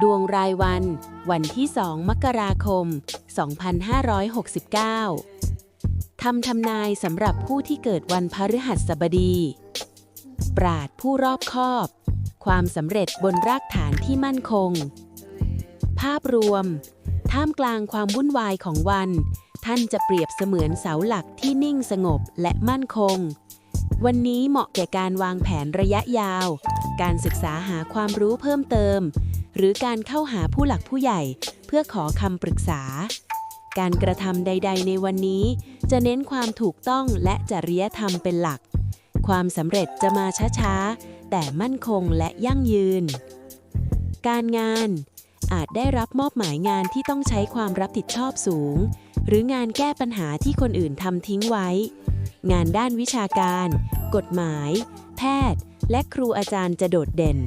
ดวงรายวัน วันที่ 2 มกราคม 2569 ทำทำนายสำหรับผู้ที่เกิดวันพฤหัสบดี ปราดผู้รอบคอบ ความสำเร็จบนรากฐานที่มั่นคง ภาพรวม ท่ามกลางความวุ่นวายของวัน ท่านจะเปรียบเสมือนเสาหลักที่นิ่งสงบและมั่นคง วันนี้เหมาะแก่การวางแผนระยะยาว การศึกษาหาความรู้เพิ่มเติม หรือการเข้าหาผู้หลักผู้ใหญ่ เพื่อขอคำปรึกษา การกระทำใด ๆ ในวันนี้ จะเน้นความถูกต้องและจริยธรรมเป็นหลัก ความสำเร็จจะมาช้าๆ แต่มั่นคงและยั่งยืน การงานอาจได้รับมอบหมายงานที่ต้องใช้ความรับผิดชอบสูง หรืองานแก้ปัญหาที่คนอื่นทำทิ้งไว้ งานด้านวิชาการ กฎหมาย แพทย์ และครูอาจารย์จะโดดเด่น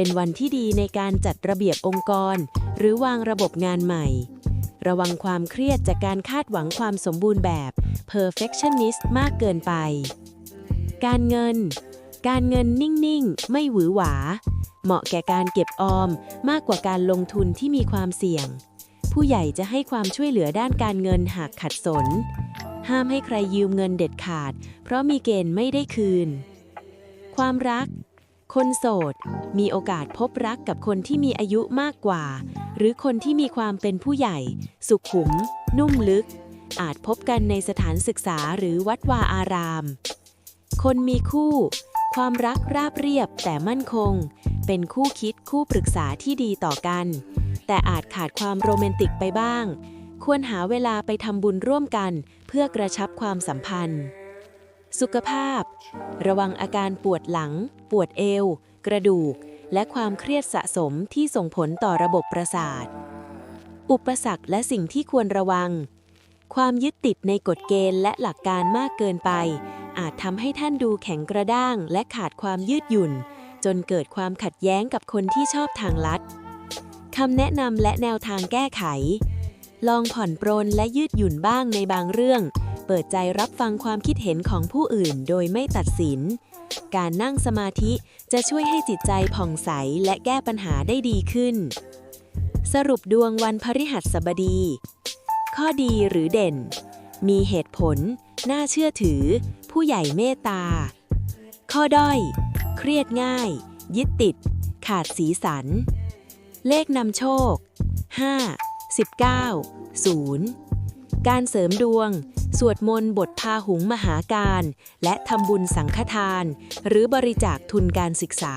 เป็นวันที่ดีในการจัดระเบียบองค์กร หรือวางระบบงานใหม่ ระวังความเครียดจากการคาดหวังความสมบูรณ์แบบ perfectionist มากเกินไป การเงิน การเงินนิ่ง ๆ ไม่หวือหวา เหมาะแก่การเก็บออมมากกว่าการลงทุนที่มีความเสี่ยง ผู้ใหญ่จะให้ความช่วยเหลือด้านการเงินหากขัดสน ห้ามให้ใครยืมเงินเด็ดขาด เพราะมีเกณฑ์ไม่ได้คืน ความรัก คนโสด มีโอกาสพบรักกับคนที่มีอายุมากกว่า หรือคนที่มีความเป็นผู้ใหญ่ สุขุม นุ่มลึก อาจพบกันในสถานศึกษาหรือวัดวาอาราม คนมีคู่ ความรักราบเรียบแต่มั่นคง เป็นคู่คิดคู่ปรึกษาที่ดีต่อกัน แต่อาจขาดความโรแมนติกไปบ้าง ควรหาเวลาไปทำบุญร่วมกัน เพื่อกระชับความสัมพันธ์ สุขภาพ ระวังอาการปวดหลัง ปวดเอว กระดูก และความเครียดสะสมที่ส่งผลต่อระบบประสาท อุปสรรคและสิ่งที่ควรระวัง ความยึดติดในกฎเกณฑ์และหลักการมากเกินไป อาจทำให้ท่านดูแข็งกระด้าง และขาดความยืดหยุ่น จนเกิดความขัดแย้งกับคนที่ชอบทางลัดคำแนะนำและแนวทางแก้ไข ลองผ่อนปรนและยืดหยุ่นบ้างในบางเรื่อง เปิดใจรับฟังความคิดเห็นของผู้อื่นโดยไม่ตัดสิน การนั่งสมาธิจะช่วยให้จิตใจผ่องใสและแก้ปัญหาได้ดีขึ้น สรุปดวงวันพฤหัสบดี ข้อดีหรือเด่น มีเหตุผล น่าเชื่อถือ ผู้ใหญ่เมตตา ข้อด้อย เครียดง่าย ยึดติด ขาดสีสัน เลขนำโชค 5 19 0 การเสริมดวง สวดมนต์บทพาหุงมหาการ และทำบุญสังฆทาน หรือบริจาคทุนการศึกษา